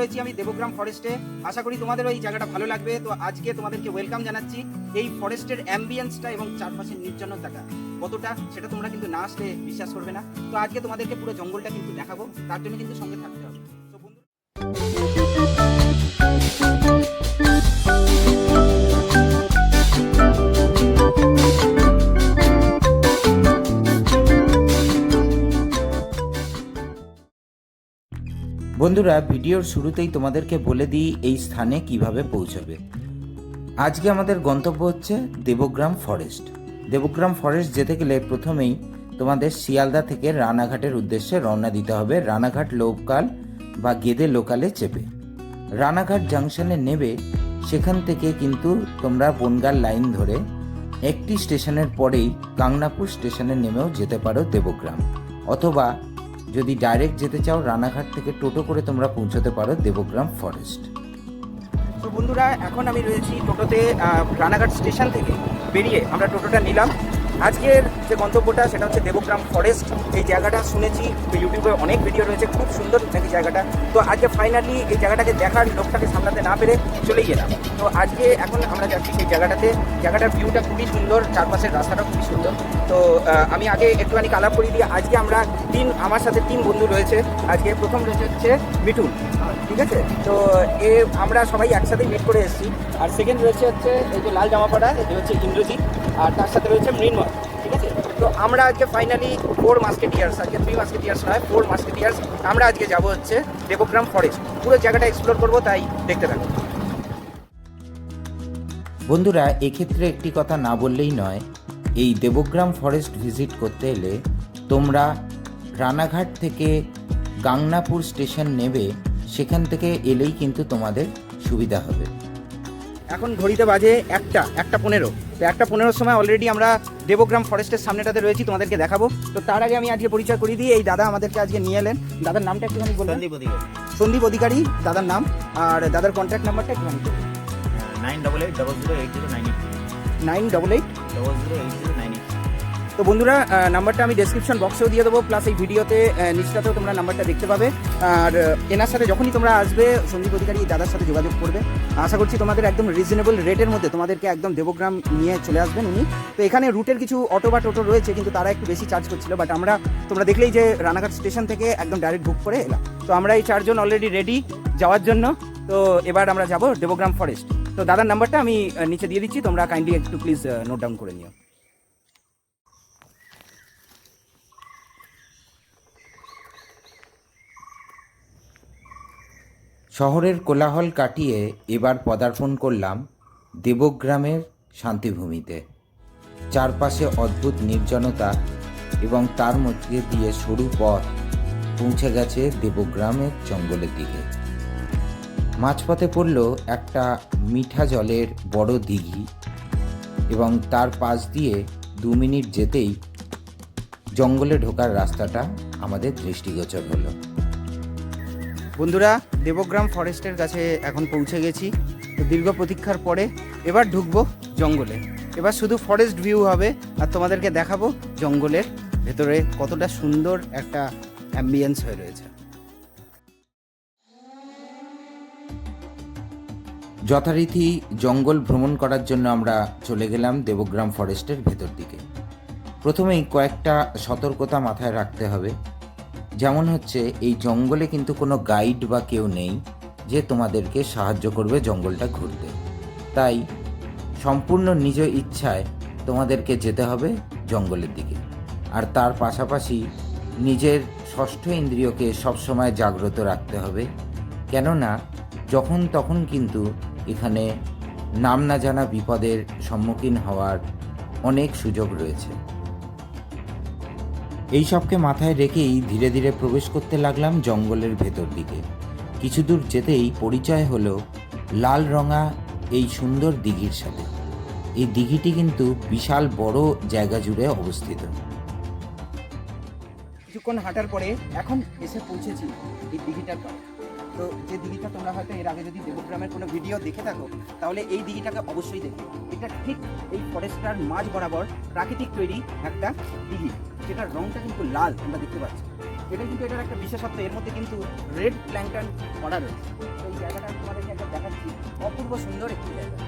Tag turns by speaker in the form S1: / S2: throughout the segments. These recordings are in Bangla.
S1: রয়েছি আমি দেবগ্রাম ফরেস্টে আশা করি তোমাদের ওই জায়গাটা ভালো লাগবে। তো আজকে তোমাদেরকে ওয়েলকাম জানাচ্ছি এই ফরেস্টের অ্যাম্বিয়েন্সটা এবং চারপাশের নির্জনতাটা। কতটা সেটা তোমরা কিন্তু না আসলে বিশ্বাস করবে না। তো আজকে তোমাদেরকে পুরো জঙ্গলটা কিন্তু দেখাবো। তার জন্য কিন্তু সঙ্গে থাকতে হবে। তো বন্ধু
S2: বন্ধুরা, ভিডিওর শুরুতেই তোমাদেরকে বলে দিই এই স্থানে কীভাবে পৌঁছবে। আজকে আমাদের গন্তব্য হচ্ছে দেবগ্রাম ফরেস্ট। দেবগ্রাম ফরেস্ট যেতে গেলে প্রথমেই তোমাদের শিয়ালদা থেকে রানাঘাটের উদ্দেশ্যে রওনা দিতে হবে। রানাঘাট লোকাল বা গেদে লোকালে চেপে। রানাঘাট জাংশনে নেবে, সেখান থেকে কিন্তু তোমরা বনগাল লাইন ধরে একটি স্টেশনের পরেই গাংনাপুর স্টেশনে নেমেও যেতে পারো দেবগ্রাম। অথবা যদি ডাইরেক্ট যেতে চাও, রানাঘাট থেকে টোটো করে তোমরা পৌঁছতে পারো দেবগ্রাম ফরেস্ট
S1: তো বন্ধুরা, এখন আমি রয়েছি টোটোতে রানাঘাট স্টেশন থেকে। বেরিয়ে আমরা টোটোটা নিলাম। আজকের যে গন্তব্যটা, সেটা হচ্ছে দেবগ্রাম ফরেস্ট এই জায়গাটা শুনেছি, ইউটিউবে অনেক ভিডিও রয়েছে, খুব সুন্দর নাকি জায়গাটা? তো আজকে ফাইনালি এই জায়গাটাকে দেখার লোকটাকে সামলাতে না পেরে চলেই গেলাম। তো আজকে এখন আমরা যাচ্ছি সেই জায়গাটাতে। জায়গাটার ভিউটা খুবই সুন্দর, চারপাশের রাস্তাটা খুবই সুন্দর। তো আমি আগে একটুখানি কালার করে দিই। আজকে আমরা তিন, আমার সাথে তিন বন্ধু রয়েছে। আজকে প্রথম রয়েছে হচ্ছে মিঠুন, ঠিক আছে? তো, এ, আমরা সবাই একসাথে মিট করে এসেছি। আর সেকেন্ড রয়েছে হচ্ছে এই যে লাল জামা পড়া এই হচ্ছে ইন্দ্রজিৎ। আর তার সাথে রয়েছে মৃন্ময়, ঠিক আছে? তো আমরা আজকে ফাইনালি ফোর মাস্কেটিয়ার্স আজকে থ্রি মাস্কেটিয়ার্স নয় ফোর মাস্কেটিয়ার্স আমরা আজকে যাব হচ্ছে দেবগ্রাম ফরেস্ট পুরো জায়গাটা এক্সপ্লোর করব, তাই দেখতে থাকো।
S2: বন্ধুরা, এক্ষেত্রে একটি কথা না বললেই নয়, এই দেবগ্রাম ফরেস্ট ভিজিট করতে এলে তোমরা রানাঘাট থেকে গাংনাপুর স্টেশন নেবে, সেখান থেকে এলেই কিন্তু তোমাদের সুবিধা হবে।
S1: এখন ঘড়িতে বাজে একটা একটা পনেরো। তো একটা পনেরোর সময় অলরেডি আমরা দেবগ্রাম ফরেস্টের সামনেটাতে রয়েছি তোমাদেরকে দেখাবো। তো তার আগে আমি আজকে পরিচয় করিয়ে দিই এই দাদা আমাদেরকে আজকে নিয়ে এলেন। দাদার নামটা একটু বলুন
S3: সন্দীপ অধিকারী।
S1: সন্দীপ অধিকারী দাদার নাম। আর দাদার কন্ট্যাক্ট নাম্বারটা একটুখানি বলুন
S3: nine double eight double zero eight zero nine eight
S1: nine double eight
S3: double zero eight zero eight
S1: তো বন্ধুরা নাম্বারটা আমি ডেসক্রিপশন বক্সেও দিয়ে দেবো প্লাস এই ভিডিওতে নিচটাতেও তোমরা নাম্বারটা দেখতে পাবে। আর এনার সাথে যখনই তোমরা আসবে সন্দীপ অধিকারী দাদার সাথে যোগাযোগ করবে। আশা করছি তোমাদের একদম রিজনেবল রেটের মধ্যে তোমাদেরকে একদম দেবগ্রাম নিয়ে চলে আসবেন উনি। তো এখানে রুটের কিছু অটো বা টোটো রয়েছে, কিন্তু তারা একটু বেশি চার্জ করছিল বাট আমরা, তোমরা দেখলেই যে রানাঘাট স্টেশন থেকে একদম ডাইরেক্ট বুক করে এলাম। তো আমরা এই চারজন অলরেডি রেডি যাওয়ার জন্য। তো এবার আমরা যাব দেবগ্রাম ফরেস্ট তো দাদার নাম্বারটা আমি নিচে দিয়ে দিচ্ছি, তোমরা কাইন্ডলি একটু প্লিজ নোট ডাউন করে নিও।
S2: শহরের কোলাহল কাটিয়ে এবার পদার্পণ করলাম দেবগ্রামের শান্তিভূমিতে। চারপাশে অদ্ভুত নির্জনতা এবং তার মধ্যে দিয়ে সরু পথ পৌঁছে গেছে দেবগ্রামের জঙ্গলের দিকে। মাঝপথে পড়ল একটা মিঠা জলের বড় দিঘি এবং তার পাশ দিয়ে দু মিনিট যেতেই জঙ্গলে ঢোকার রাস্তাটা আমাদের দৃষ্টিগোচর হলো।
S1: বন্ধুরা, দেবগ্রাম ফরেস্টের কাছে এখন পৌঁছে গেছি। তো দীর্ঘ প্রতীক্ষার পরে এবার ঢুকবো জঙ্গলে। এবার শুধু ফরেস্ট ভিউ হবে, আর তোমাদেরকে দেখাবো জঙ্গলের ভেতরে কতটা সুন্দর একটা অ্যাম্বিয়েন্স হয়ে রয়েছে।
S2: যথারীতি জঙ্গল ভ্রমণ করার জন্য আমরা চলে গেলাম দেবগ্রাম ফরেস্টের ভেতর দিকে। প্রথমেই কয়েকটা সতর্কতা মাথায় রাখতে হবে। যেমন হচ্ছে, এই জঙ্গলে কিন্তু কোনো গাইড বা কেউ নেই যে তোমাদেরকে সাহায্য করবে জঙ্গলটা ঘুরতে। তাই সম্পূর্ণ নিজ ইচ্ছায় তোমাদেরকে যেতে হবে জঙ্গলের দিকে। আর তার পাশাপাশি নিজের ষষ্ঠ ইন্দ্রিয়কে সবসময় জাগ্রত রাখতে হবে। কেননা যখন তখন কিন্তু এখানে নাম না জানা বিপদের সম্মুখীন হওয়ার অনেক সুযোগ রয়েছে। এই সবকে মাথায় রেখেই ধীরে ধীরে প্রবেশ করতে লাগলাম জঙ্গলের ভেতর দিকে। কিছু দূর যেতেই পরিচয় হলো লাল রঙা এই সুন্দর দিঘির সাথে। এই দিঘিটি কিন্তু বিশাল বড় জায়গা জুড়ে অবস্থিত।
S1: কিছুক্ষণ হাঁটার পরে এখন এসে পৌঁছেছি এই দিঘিটার তো যে দিঘিটা তোমরা হয়তো এর আগে যদি দেবগ্রামের কোনো ভিডিও দেখে থাকো, তাহলে এই দিঘিটাকে অবশ্যই দেখো। এটা ঠিক এই ফরেস্টটার মাঝ বরাবর প্রাকৃতিক তৈরি একটা দিঘি। যেটার রংটা কিন্তু লাল, আমরা দেখতে পাচ্ছি। এটা কিন্তু এটার একটা বিশেষত্ব, এর মধ্যে কিন্তু রেড প্ল্যান্টন করা রয়েছে। তো এই জায়গাটা তোমাদেরকে একটা দেখাচ্ছি, অপূর্ব সুন্দর একটি জায়গা।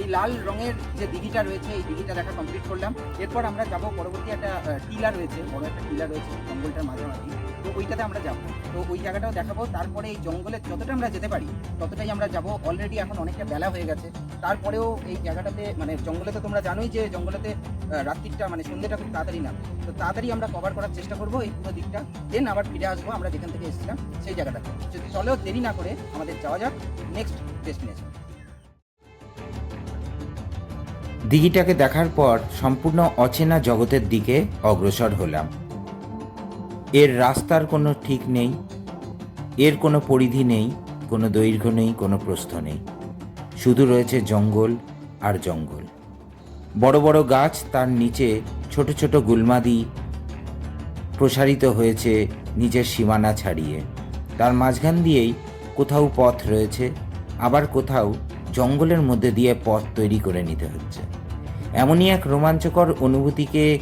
S1: এই লাল রঙের যে দিঘিটা রয়েছে, এই দিঘিটা দেখা কমপ্লিট করলাম। এরপর আমরা যাব পরবর্তী একটা টিলা রয়েছে, বড় একটা টিলা রয়েছে, জঙ্গলটার মাঝামাঝি। তো ওইটাতে আমরা যাব। তো ওই জায়গাটাও দেখাবো। তারপরে এই জঙ্গলে যতটা আমরা যেতে পারি, ততটাই আমরা যাব। অলরেডি এখন অনেকটা বেলা হয়ে গেছে। তারপরেও এই জায়গাটাতে মানে জঙ্গলে তো তোমরা জানোই যে জঙ্গলেতে রাত্রিটা মানে সন্ধ্যেটা খুব তাড়াতাড়ি না তো তাড়াতাড়ি আমরা কভার করার চেষ্টা করব এই পুরো দিকটা। দেন আবার ফিরে আসব, আমরা যেখান থেকে এসেছিলাম সেই জায়গাটাতে। যদি চলেও দেরি না করে আমাদের যাওয়া যাক নেক্সট ডেস্টিনেশন
S2: দিঘিটাকে দেখার পর সম্পূর্ণ অচেনা জগতের দিকে অগ্রসর হলাম। এর রাস্তার কোনো ঠিক নেই, এর কোনো পরিধি নেই, কোনো দৈর্ঘ্য নেই, কোনো প্রস্থ নেই। শুধু রয়েছে জঙ্গল আর জঙ্গল। বড় বড় গাছ তার নিচে ছোট ছোট গুলমাদি প্রসারিত হয়েছে নিজের সীমানা ছাড়িয়ে। তার মাঝখান দিয়েই কোথাও পথ রয়েছে, আবার কোথাও জঙ্গলের মধ্যে দিয়ে পথ তৈরি করে নিতে হচ্ছে। এমনই এক রোমাঞ্চকর অনুভূতিকে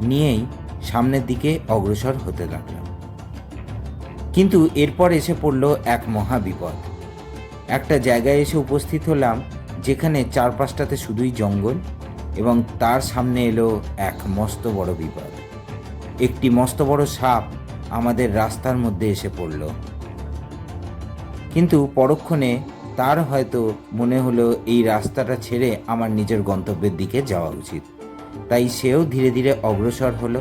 S2: নিয়েই সামনের দিকে অগ্রসর হতে লাগলাম। কিন্তু এরপর এসে পড়ল এক মহা বিপদ একটা জায়গায় এসে উপস্থিত হলাম, যেখানে চারপাশটাতে শুধুই জঙ্গল এবং তার সামনে এলো এক মস্ত বড় বিপদ। একটি মস্ত বড় সাপ আমাদের রাস্তার মধ্যে এসে পড়ল। কিন্তু পরক্ষণে তার হয়তো মনে হলো এই রাস্তাটা ছেড়ে আমার নিজের গন্তব্যের দিকে যাওয়া উচিত। তাই সেও ধীরে ধীরে অগ্রসর হলো।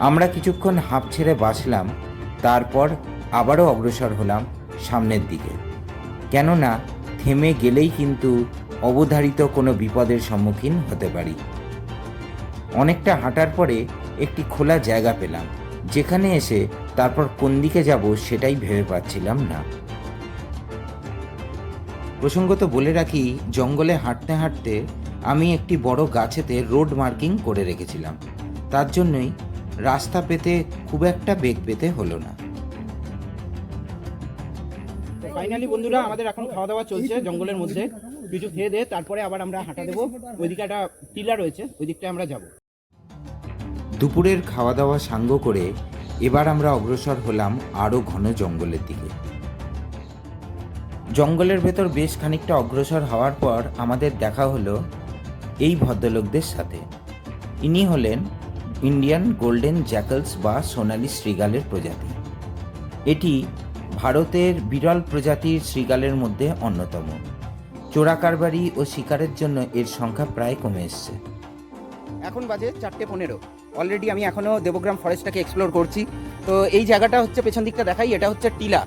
S2: আমরা কিছুক্ষণ হাঁপ ছেড়ে বাঁচলাম, তারপর আবারও অগ্রসর হলাম সামনের দিকে। কেননা থেমে গেলেই কিন্তু অবধারিত কোনো বিপদের সম্মুখীন হতে পারি। অনেকটা হাঁটার পরে একটি খোলা জায়গা পেলাম, যেখানে এসে তারপর কোন দিকে যাব সেটাই ভেবে পাচ্ছিলাম না। প্রসঙ্গত বলে রাখি, জঙ্গলে হাঁটতে হাঁটতে আমি একটি বড় গাছেতে রোড মার্কিং করে রেখেছিলাম। তার জন্যই রাস্তা পেতে খুব একটা বেগ পেতে হলো না।
S1: ফাইনালি বন্ধুরা আমাদের এখন খাওয়া দাওয়া চলছে জঙ্গলের মধ্যে। কিছু খেয়ে দিয়ে তারপরে আবার আমরা হাঁটা দেবো। ওইদিকে একটা টিলা রয়েছে ওই দিকটায় আমরা যাব।
S2: দুপুরের খাওয়া দাওয়া সাঙ্গ করে এবার আমরা অগ্রসর হলাম আরও ঘন জঙ্গলের দিকে। জঙ্গলের ভেতর বেশ খানিকটা অগ্রসর হওয়ার পর আমাদের দেখা হলো এই ভদ্রলোকদের সাথে। ইনি হলেন ইন্ডিয়ান গোল্ডেন জ্যাকলস বা সোনালি শ্রীগালের প্রজাতি। এটি ভারতের বিরল প্রজাতির শ্রীগালের মধ্যে অন্যতম। চোরাকারবারি ও শিকারের জন্য এর সংখ্যা প্রায় কমে এসছে।
S1: এখন বাজে চারটে পনেরো। অলরেডি আমি এখনও দেবগ্রাম ফরেস্টটাকে এক্সপ্লোর করছি। তো এই জায়গাটা হচ্ছে পেছন দিকটা দেখাই, এটা হচ্ছে টিলা।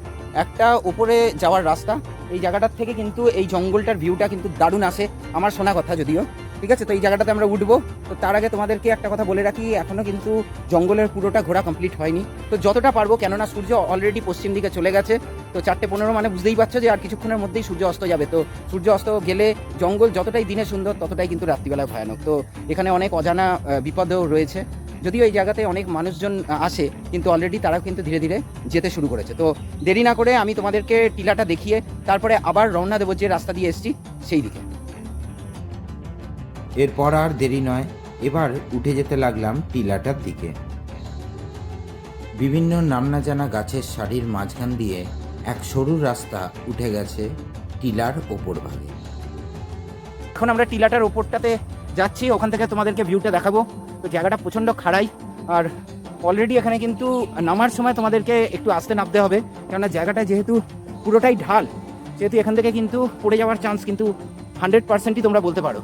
S1: একটা উপরে যাওয়ার রাস্তা। এই জায়গাটার থেকে কিন্তু এই জঙ্গলটার ভিউটা কিন্তু দারুণ আসে। আমার শোনা কথা যদিও। ঠিক আছে? তো এই জায়গাটাতে আমরা উঠবো। তো তার আগে তোমাদেরকে একটা কথা বলে রাখি এখনও কিন্তু জঙ্গলের পুরোটা ঘোরা কমপ্লিট হয়নি। তো যতটা পারব, কেননা সূর্য অলরেডি পশ্চিম দিকে চলে গেছে, তো চারটে পনেরো মানে বুঝতেই পারছ যে আর কিছুক্ষণের মধ্যেই সূর্য অস্ত যাবে। তো সূর্য অস্ত গেলে জঙ্গল যতটাই দিনে সুন্দর, ততটাই কিন্তু রাত্রিবেলায় ভয়ানক। তো এখানে অনেক অজানা বিপদও রয়েছে। যদিও এই জায়গাতে অনেক মানুষজন আসে, কিন্তু অলরেডি তারাও কিন্তু ধীরে ধীরে যেতে শুরু করেছে। তো দেরি না করে আমি তোমাদেরকে টিলাটা দেখিয়ে, তারপরে আবার রওনা দেবো যে রাস্তা দিয়ে এসেছি, সেই দিকে।
S2: এরপর আর দেরি নয়, এবার উঠে যেতে লাগলাম টিলাটার দিকে। বিভিন্ন নাম না জানা গাছের সারির মাঝখান দিয়ে এক সরু রাস্তা উঠে গেছে টিলার ওপর ভাগে।
S1: এখন আমরা টিলাটার ওপরটাতে যাচ্ছি, ওখান থেকে তোমাদেরকে ভিউটা দেখাবো। তো জায়গাটা প্রচণ্ড খাড়াই, আর অলরেডি এখানে কিন্তু নামার সময় তোমাদেরকে একটু আস্তে নামতে হবে, কেননা জায়গাটা যেহেতু পুরোটাই ঢাল, সেহেতু এখান থেকে কিন্তু পড়ে যাওয়ার চান্স কিন্তু হান্ড্রেড পার্সেন্টই তোমরা বলতে পারো।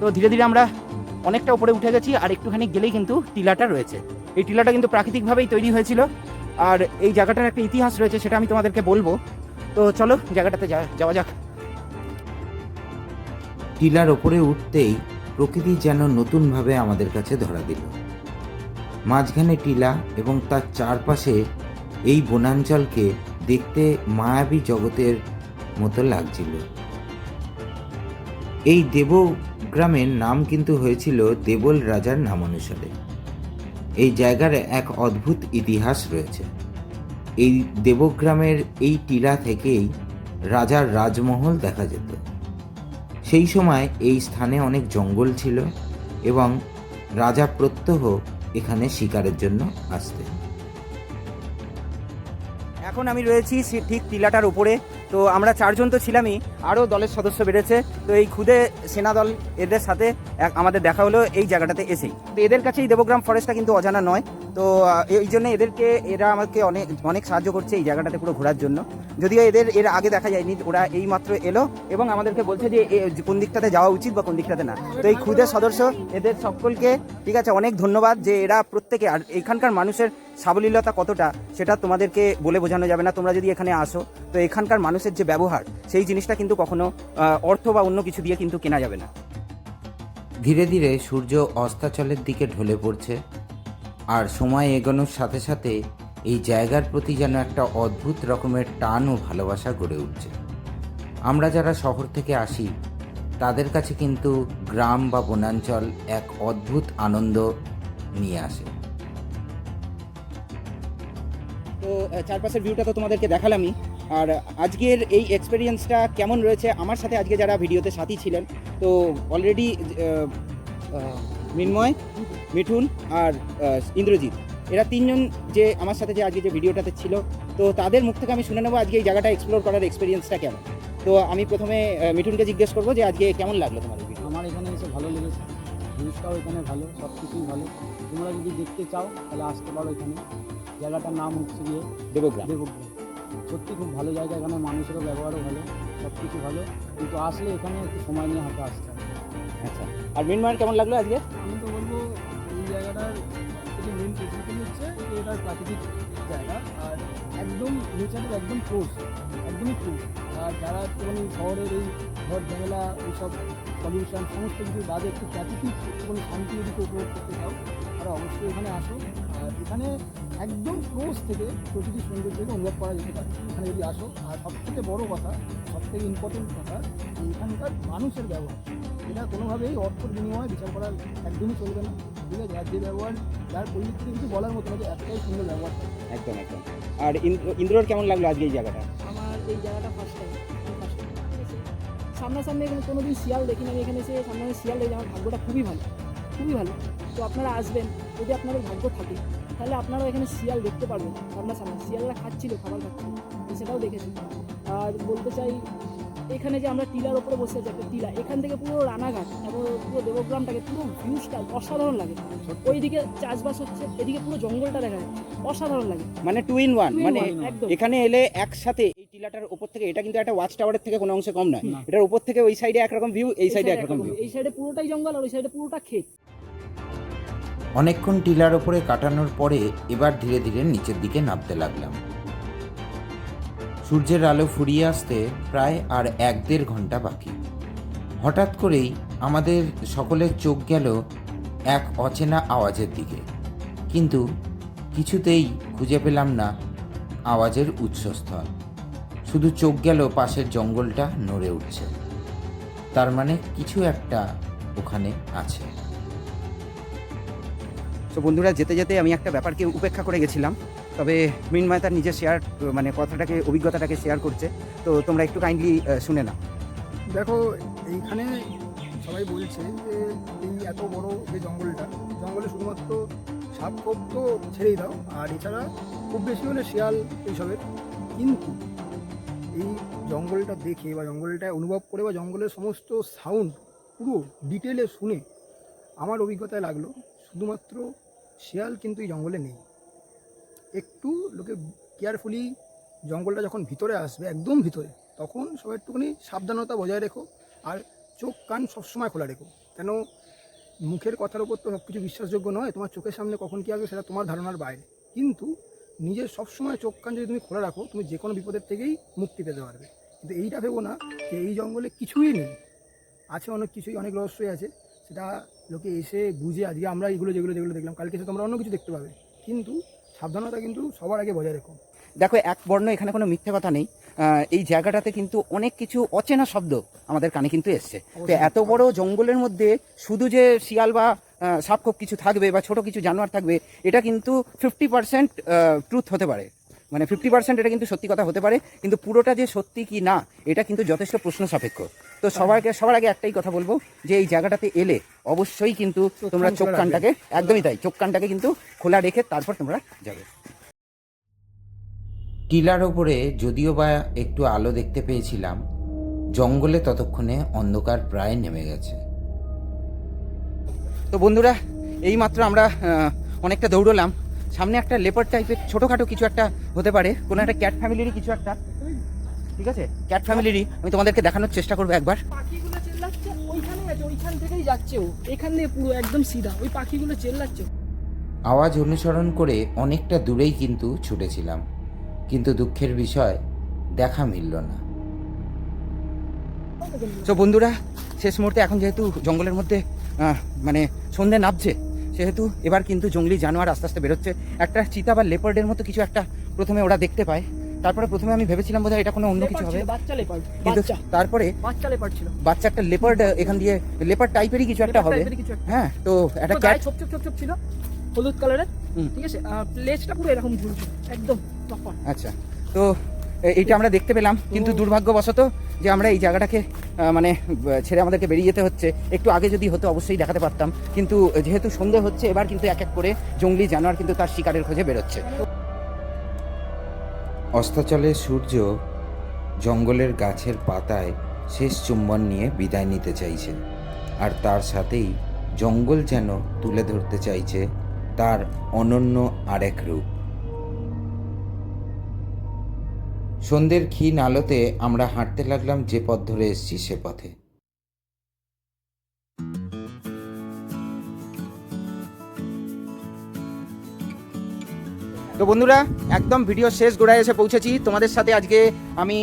S1: তো ধীরে ধীরে আমরা অনেকটা উপরে উঠে গেছি আর একটুখানি গেলেই কিন্তু টিলাটা রয়েছে। এই টিলাটা কিন্তু প্রাকৃতিকভাবেই তৈরি হয়েছিল আর এই জায়গাটার একটা ইতিহাস রয়েছে সেটা আমি তোমাদেরকে বলব। তো চলো জায়গাটাতে যাওয়া যাক।
S2: টিলার ওপরে উঠতেই প্রকৃতি যেন নতুনভাবে আমাদের কাছে ধরা দিল। মাঝখানে টিলা এবং তার চারপাশে এই বনাঞ্চলকে দেখতে মায়াবী জগতের মতো লাগছিল। এই দেব গ্রামের নাম কিন্তু হয়েছিল দেবল রাজার নাম অনুসারে এই জায়গার এক অদ্ভুত ইতিহাস রয়েছে। এই দেবগ্রামের এই টিলা থেকেই রাজার রাজমহল দেখা যেত। সেই সময় এই স্থানে অনেক জঙ্গল ছিল এবং রাজা প্রত্যহ এখানে শিকারের জন্য আসতে
S1: এখন আমি রয়েছি ঠিক টিলাটার উপরে। তো আমরা চারজন তো ছিলামই, আরও দলের সদস্য বেড়েছে। তো এই খুদে সেনা দল এদের সাথে আমাদের দেখা হলো এই জায়গাটাতে এসেই। তো এদের কাছে এই দেবগ্রাম ফরেস্টটা কিন্তু অজানা নয়। তো এই জন্য এদেরকে, এরা আমাকে অনেক অনেক সাহায্য করছে এই জায়গাটাতে পুরো ঘোরার জন্য। যদিও এদের, এর আগে দেখা যায়নি, ওরা এই মাত্র এলো এবং আমাদেরকে বলছে যে কোন দিকটাতে যাওয়া উচিত বা কোন দিকটাতে না। তো এই ক্ষুদের সদস্য, এদের সকলকে, ঠিক আছে, অনেক ধন্যবাদ যে এরা প্রত্যেকে, আর এখানকার মানুষের সাবলীলতা কতটা, সেটা তোমাদেরকে বলে বোঝানো যাবে না, তোমরা যদি এখানে আসো। তো এখানকার মানুষের যে ব্যবহার, সেই জিনিসটা কিন্তু কখনো অর্থ বা অন্য কিছু দিয়ে কিন্তু কেনা যাবে না।
S2: ধীরে ধীরে সূর্য অস্তাচলের দিকে ঢলে পড়ছে। আর সময় এগোনোর সাথে সাথে এই জায়গার প্রতি যেন একটা অদ্ভুত রকমের টান ও ভালোবাসা গড়ে উঠছে। আমরা যারা শহর থেকে আসি, তাদের কাছে কিন্তু গ্রাম বা বনাঞ্চল এক অদ্ভুত আনন্দ নিয়ে আসে।
S1: তো চারপাশের ভিউটা তো তোমাদেরকে দেখালামই। আর আজকের এই এক্সপেরিয়েন্সটা কেমন রয়েছে? আমার সাথে আজকে যারা ভিডিওতে সাথী ছিলেন, তো অলরেডি মৃন্ময় মিঠুন আর ইন্দ্রজিৎ। এরা তিনজন যে আমার সাথে যে আজকে যে ভিডিওটাতে ছিল তো তাদের মুখ থেকে আমি শুনে নেব আজকে এই জায়গাটা এক্সপ্লোর করার এক্সপিরিয়েন্সটা কেমন। তো আমি প্রথমে মিঠুনকে জিজ্ঞেস করব যে আজকে কেমন লাগল তোমার ভিডিও
S4: আমার এখানে এসে ভালো লেগেছে। জিনিসটাও এখানে ভালো সব কিছুই ভালো। তোমরা যদি দেখতে চাও তাহলে আসতে পারো এখানে। জায়গাটার নাম হচ্ছে গিয়ে
S1: দেবগ্রাম।
S4: দেবগ্রাম। সত্যি খুব ভালো জায়গা এখানে মানুষেরও ব্যবহারও ভালো সব কিছু ভালো। কিন্তু আসলে এখানে একটু সময় নিয়ে হাতে আসতে হবে।
S1: আচ্ছা। আর মৃন্ময়ের কেমন লাগল আজকে?
S4: আমি তো বলব, এই জায়গাটার যেটা মেন ফেসিলিটি হচ্ছে যে এটার প্রাকৃতিক জায়গা। আর একদম নেচারের একদম ক্লোজ একদমই ক্লোজ আর যারা একটুখানি শহরের এই ঘর ঝামেলা, এইসব পলিউশন সমস্ত কিছু বাদে একটু প্রাকৃতিক একটুখানি শান্তি যদি উপভোগ করতে চাও তারা অবশ্যই এখানে আসো। আর এখানে একদম ক্লোজ থেকে প্রকৃতির সৌন্দর্যকে অনুভব করা যেতে পারে। এখানে যদি আসো, আর সবথেকে বড় কথা, সবথেকে ইম্পর্টেন্ট কথা, এখানকার মানুষের ব্যবহার। এটা কোনোভাবেই অর্থ বিনিময় বিচার করা একদমই চলবে না। ঠিক আছে? আর যে ব্যবহার যার পরিপ্রেক্ষিতে কিছু বলার মতো না যে এতটাই সুন্দর ব্যবহার।
S1: একদম একদম। আর ইন্দ্র- ইন্দ্রর কেমন লাগল আজকে এই জায়গাটা?
S5: আমার এই জায়গাটা ফার্স্ট টাইম সামনাসামনি এখানে কোনো দিন শিয়াল দেখিনি আমি এখানে এসে সামনে শিয়াল দেখি আমার ভাগ্যটা খুবই ভালো খুবই ভালো। তো আপনারা আসবেন যদি আপনাদের ভাগ্য থাকে তাহলে আপনারা এখানে শিয়াল দেখতে পারবেন। সামনাসামনি শিয়ালরা খাচ্ছিল খাবার খাচ্ছিল সেটাও দেখেছি। আর বলতে চাই এখানে যে আমরা টিলার ওপরে বসে আছি একটা টিলা এখান থেকে পুরো রানাঘাট এবং পুরো দেবগ্রামটাকে পুরো ভিউজটা অসাধারণ লাগে। ওইদিকে চাষবাস হচ্ছে এদিকে পুরো জঙ্গলটা দেখা যাচ্ছে অসাধারণ লাগে।
S1: মানে টু ইন ওয়ান মানে
S5: একদম।
S1: এখানে এলে একসাথে এই টিলাটার উপর থেকে এটা কিন্তু একটা ওয়াচ টাওয়ারের থেকে কোনো অংশে কম নয়।
S4: না।
S1: এটার উপর থেকে ওই সাইডে একরকম ভিউ এই সাইডে একরকম ভিউ
S5: এই সাইডে পুরোটাই জঙ্গল আর ওই সাইডে পুরোটা ক্ষেত।
S2: অনেকক্ষণ টিলার ওপরে কাটানোর পরে এবার ধীরে ধীরে নিচের দিকে নামতে লাগলাম। সূর্যের আলো ফুরিয়ে আসতে প্রায় আর এক দেড় ঘণ্টা বাকি। হঠাৎ করেই আমাদের সকলের চোখ গেল এক অচেনা আওয়াজের দিকে। কিন্তু কিছুতেই খুঁজে পেলাম না আওয়াজের উৎসস্থল। শুধু চোখ গেল পাশের জঙ্গলটা নড়ে উঠছে। তার মানে কিছু একটা ওখানে আছে।
S1: তো বন্ধুরা, যেতে যেতে আমি একটা ব্যাপারকে উপেক্ষা করে গেছিলাম। তবে মৃন্ময় তার নিজের শেয়ার মানে কথাটাকে, অভিজ্ঞতাটাকে শেয়ার করছে। তো তোমরা একটু কাইন্ডলি শুনে নাও।
S6: দেখো, এইখানে সবাই বলছে যে, এই এত বড় যে জঙ্গলটা, জঙ্গলে শুধুমাত্র সাপ খোপ তো ছেড়েই দাও, আর এছাড়া খুব বেশি হলে শিয়াল এইসবের। কিন্তু এই জঙ্গলটা দেখে বা জঙ্গলটা অনুভব করে বা জঙ্গলের সমস্ত সাউন্ড পুরো ডিটেলে শুনে আমার অভিজ্ঞতায় লাগল, শুধুমাত্র শিয়াল কিন্তু এই জঙ্গলে নেই। একটু লোকে কেয়ারফুলি জঙ্গলটা যখন ভিতরে আসবে, একদম ভিতরে, তখন সবাই একটুখানি সাবধানতা বজায় রেখো আর চোখ কান সবসময় খোলা রেখো। কেন মুখের কথার উপর তো সব কিছু বিশ্বাসযোগ্য নয়, তোমার চোখের সামনে কখন কী আসবে সেটা তোমার ধারণার বাইরে। কিন্তু নিজের সবসময় চোখ কান যদি তুমি খোলা রাখো, তুমি যে কোনো বিপদের থেকেই মুক্তি পেতে পারবে। কিন্তু এইটা ভেবো না যে এই জঙ্গলে কিছুই নেই। আছে অনেক কিছুই, অনেক রহস্যই আছে। সেটা লোকে এসে বুঝে আজকে আমরা এইগুলো, যেগুলো যেগুলো দেখলাম। কালকে এসে তোমরা অন্য কিছু দেখতে পাবে। কিন্তু সাবধানতা কিন্তু সবার আগে বজায় রেখো।
S1: দেখো এক বর্ণ এখানে কোনো মিথ্যে কথা নেই। এই জায়গাটাতে কিন্তু অনেক কিছু অচেনা শব্দ আমাদের কানে কিন্তু এসছে। তো এত বড় জঙ্গলের মধ্যে শুধু যে শিয়াল বা সাপখোপ কিছু থাকবে বা ছোট কিছু জানোয়ার থাকবে এটা কিন্তু ফিফটি পার্সেন্ট ট্রুথ হতে পারে। মানে ফিফটি পার্সেন্ট এটা কিন্তু সত্যি কথা হতে পারে কিন্তু পুরোটা যে সত্যি কি না এটা কিন্তু যথেষ্ট প্রশ্ন সাপেক্ষ। তো সবাইকে সবার আগে একটাই কথা বলব যে এই জায়গাটাতে এলে অবশ্যই কিন্তু তোমরা চোখ কানটাকে একদমই তাই চোখ কানটাকে কিন্তু খোলা রেখে তারপর তোমরা যাবে।
S2: টিলার ওপরে যদিও বা একটু আলো দেখতে পেয়েছিলাম জঙ্গলে ততক্ষণে অন্ধকার প্রায় নেমে গেছে।
S1: তো বন্ধুরা এইমাত্র আমরা অনেকটা দৌড়লাম। সামনে একটা লেপার টাইপের ছোটোখাটো কিছু একটা হতে পারে কোনো একটা ক্যাট ফ্যামিলিরই কিছু একটা। ঠিক আছে? ক্যাট ফ্যামিলিরই আমি তোমাদেরকে দেখানোর চেষ্টা করব একবার।
S5: ওইখানে আছে ওইখান থেকেই যাচ্ছে ও। এখান দিয়ে পুরো একদম সিধা। ওই পাখিগুলো চেল্লাচ্ছে।
S2: আওয়াজ অনুসরণ করে অনেকটা দূরেই কিন্তু ছুটেছিলাম। কিন্তু দুঃখের বিষয় দেখা মিলল না।
S1: তো বন্ধুরা শেষ মুহূর্তে এখন যেহেতু জঙ্গলের মধ্যে মানে সন্ধে নামছে সেহেতু এবার কিন্তু জঙ্গলি জানোয়ার আস্তে আস্তে বেরোচ্ছে। একটা চিতা বা লেপার্ডের মতো কিছু একটা প্রথমে ওরা দেখতে পায়। তারপরে প্রথমে আমি ভেবেছিলাম বোধহয় এটা কোনো অন্য কিছু হবে।
S5: বাচ্চা লেপার্ড
S1: কিন্তু
S5: বাচ্চা।
S1: তারপরে
S5: বাচ্চা লেপার্ড ছিল।
S1: বাচ্চা একটা লেপার্ড এখান দিয়ে লেপার্ড টাইপেরই কিছু একটা হবে। হ্যাঁ তো একটা ক্যাট
S5: ছোপ ছোপ ছোপ ছোপ ছিল হলুদ কালারের ঠিক আছে? লেজটা পুরো এরকম ঝুলছিল একদম তখন
S1: আচ্ছা তো এ- এইটা আমরা দেখতে পেলাম। কিন্তু দুর্ভাগ্যবশত যে আমরা এই জায়গাটাকে মানে ছেড়ে আমাদেরকে বেরিয়ে যেতে হচ্ছে একটু আগে যদি হতো অবশ্যই দেখাতে পারতাম। কিন্তু যেহেতু সন্ধে হচ্ছে এবার কিন্তু এক এক করে জঙ্গলি জানোয়ার কিন্তু তার শিকারের খোঁজে বেরোচ্ছে।
S2: অস্তাচলের সূর্য জঙ্গলের গাছের পাতায় শেষ চুম্বন নিয়ে বিদায় নিতে চাইছে, আর তার সাথেই জঙ্গল যেন তুলে ধরতে চাইছে তার অনন্য আরেক রূপ। সন্ধ্যের ক্ষীণ আলোতে আমরা হাঁটতে লাগলাম যে পথ ধরে এসছি সে পথে।
S1: তো বন্ধুরা একদম ভিডিও শেষ গোড়ায় এসে পৌঁছেছি। তোমাদের সাথে আজকে আমি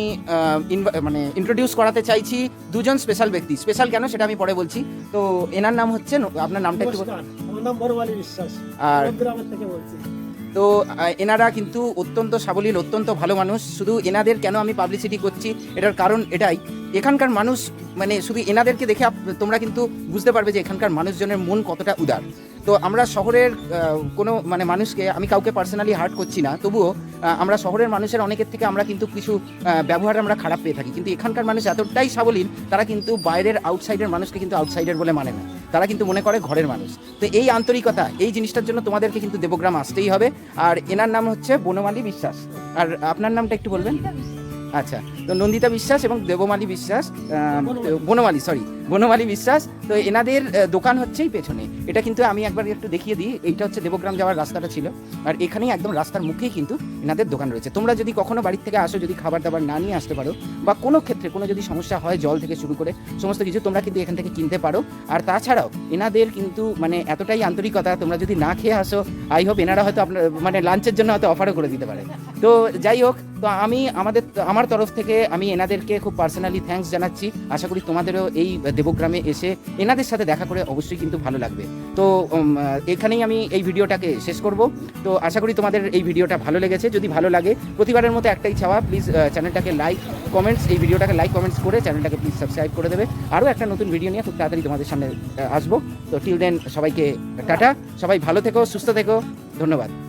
S1: মানে ইন্ট্রোডিউস করাতে চাইছি দুজন স্পেশাল ব্যক্তি। স্পেশাল কেন সেটা আমি পরে বলছি। তো এনার নাম হচ্ছে আপনার নামটা একটু আর তো এনারা কিন্তু অত্যন্ত সাবলীল অত্যন্ত ভালো মানুষ। শুধু এনাদের কেন আমি পাবলিসিটি করছি এটার কারণ এটাই। এখানকার মানুষ মানে শুধু এনাদেরকে দেখে তোমরা কিন্তু বুঝতে পারবে যে এখানকার মানুষজনের মন কতটা উদার। তো আমরা শহরের কোনো মানে মানুষকে আমি কাউকে পার্সোনালি হার্ট করছি না তবুও আমরা শহরের মানুষের অনেকের থেকে আমরা কিন্তু কিছু ব্যবহার আমরা খারাপ পেয়ে থাকি। কিন্তু এখানকার মানুষ এতটাই সাবলীল তারা কিন্তু বাইরের আউটসাইডের মানুষকে কিন্তু আউটসাইডের বলে মানে না। তারা কিন্তু মনে করে ঘরের মানুষ। তো এই আন্তরিকতা এই জিনিসটার জন্য তোমাদেরকে কিন্তু দেবগ্রাম আসতেই হবে। আর এনার নাম হচ্ছে বনমালী বিশ্বাস। আর আপনার নামটা একটু বলবেন? আচ্ছা তো নন্দিতা বিশ্বাস এবং দেবমালী বিশ্বাস বনমালী সরি বনমালী বিশ্বাস, তো এনাদের দোকান হচ্ছেই পেছনে। এটা কিন্তু আমি একবার একটু দেখিয়ে দিই, এইটা হচ্ছে দেবগ্রাম যাওয়ার রাস্তাটা ছিল, আর এখানেই একদম রাস্তার মুখেই কিন্তু এনাদের দোকান রয়েছে। তোমরা যদি কখনো বাড়ির থেকে আসো, যদি খাবার দাবার না নিয়ে আসতে পারো, বা কোনো ক্ষেত্রে কোনো যদি সমস্যা হয় জল থেকে শুরু করে, সমস্ত কিছু তোমরা কিন্তু এখান থেকে কিনতে পারো। আর তাছাড়াও, এনাদের কিন্তু মানে এতটাই আন্তরিকতা, তোমরা যদি না খেয়ে আসো, আই হোপ এনারা হয়তো আপনার মানে লাঞ্চের জন্য হয়তো অফারও করে দিতে পারে। তো যাই হোক, তো আমি আমাদের, আমার তরফ থেকে আমি এনাদেরকে খুব পার্সোনালি থ্যাঙ্কস জানাচ্ছি। আশা করি তোমাদেরও এই দেবগ্রামে এসে এনাদের সাথে দেখা করে অবশ্যই কিন্তু ভালো লাগবে। তো এখানেই আমি এই ভিডিওটাকে শেষ করব। তো, আশা করি তোমাদের এই ভিডিওটা ভালো লেগেছে। যদি ভালো লাগে, প্রতিবারের মতো একটাই চাওয়া প্লিজ চ্যানেলটাকে লাইক কমেন্টস এই ভিডিওটাকে লাইক কমেন্টস করে চ্যানেলটাকে প্লিজ সাবস্ক্রাইব করে দেবে। আরও একটা নতুন ভিডিও নিয়ে খুব তাড়াতাড়ি তোমাদের সামনে আসব। তো টিল দেন সবাইকে টাটা। সবাই ভালো থেকো, সুস্থ থেকো। ধন্যবাদ।